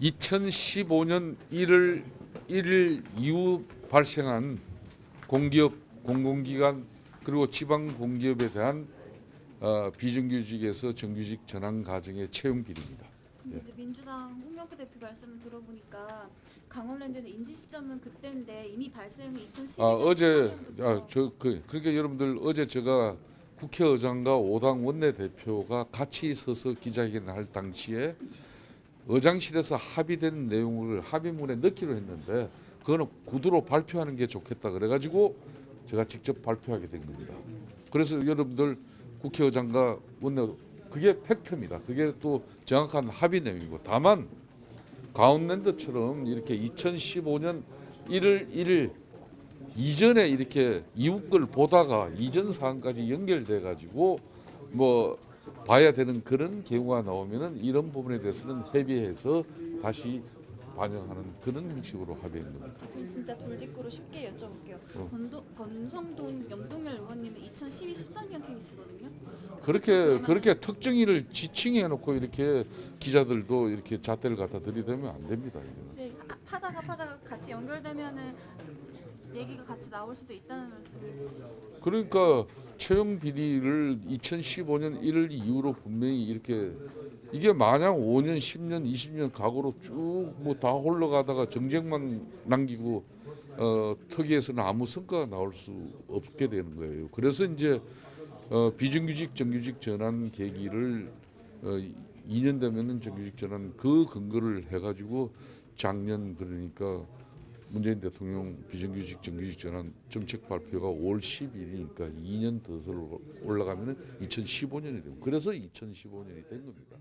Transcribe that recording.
2015년 1월 1일 이후 발생한 공기업, 공공기관 그리고 지방 공기업에 대한 어, 비정규직에서 정규직 전환 과정의 채용 비리입니다. 이제 민주당 홍영표 대표 말씀을 들어보니까 강원랜드는 인지 시점은 그때인데 이미 발생은 2012년 아 어제 14년부터. 아저 그 그러니까 여러분들 어제 제가 국회의장과 오당 원내대표가 같이 서서 기자회견을 할 당시에 의장실에서 합의된 내용을 합의문에 넣기로 했는데 그거는 구두로 발표하는 게 좋겠다 그래가지고 제가 직접 발표하게 된 겁니다. 그래서 여러분들 국회의장과 원내 그게 팩트입니다. 그게 또 정확한 합의 내용이고 다만 가운랜드처럼 이렇게 2015년 1월 1일 이전에 이렇게 이웃 걸 보다가 이전 사항까지 연결돼 가지고 뭐 봐야 되는 그런 경우가 나오면은 이런 부분에 대해서는 협의해서 다시 반영하는 그런 형식으로 합의한 겁니다. 진짜 돌직구로 쉽게 여쭤볼게요. 어. 건도, 건성동 염동열 의원님은 2012, 13년 케이스거든요. 그렇게 그렇게 특정인을 지칭해 놓고 이렇게 기자들도 이렇게 잣대를 갖다 들이대면 안 됩니다. 이거는. 하- 파다가 파다가 같이 연결되면은 얘기가 같이 나올 수도 있다는 말씀이에요. 그러니까 채용 비리를 2015년 1월 이후로 분명히 이렇게 이게 마냥 5년, 10년, 20년 과거로 쭉 뭐 다 흘러가다가 정쟁만 남기고 어, 특위에서는 아무 성과가 나올 수 없게 되는 거예요. 그래서 이제 어, 비정규직 정규직 전환 계기를 어, 2년 되면은 정규직 전환 그 근거를 해가지고 작년 그러니까 문재인 대통령 비정규직 정규직 전환 정책 발표가 5월 10일이니까 2년 더 올라가면은 2015년이 되고 그래서 2015년이 된 겁니다.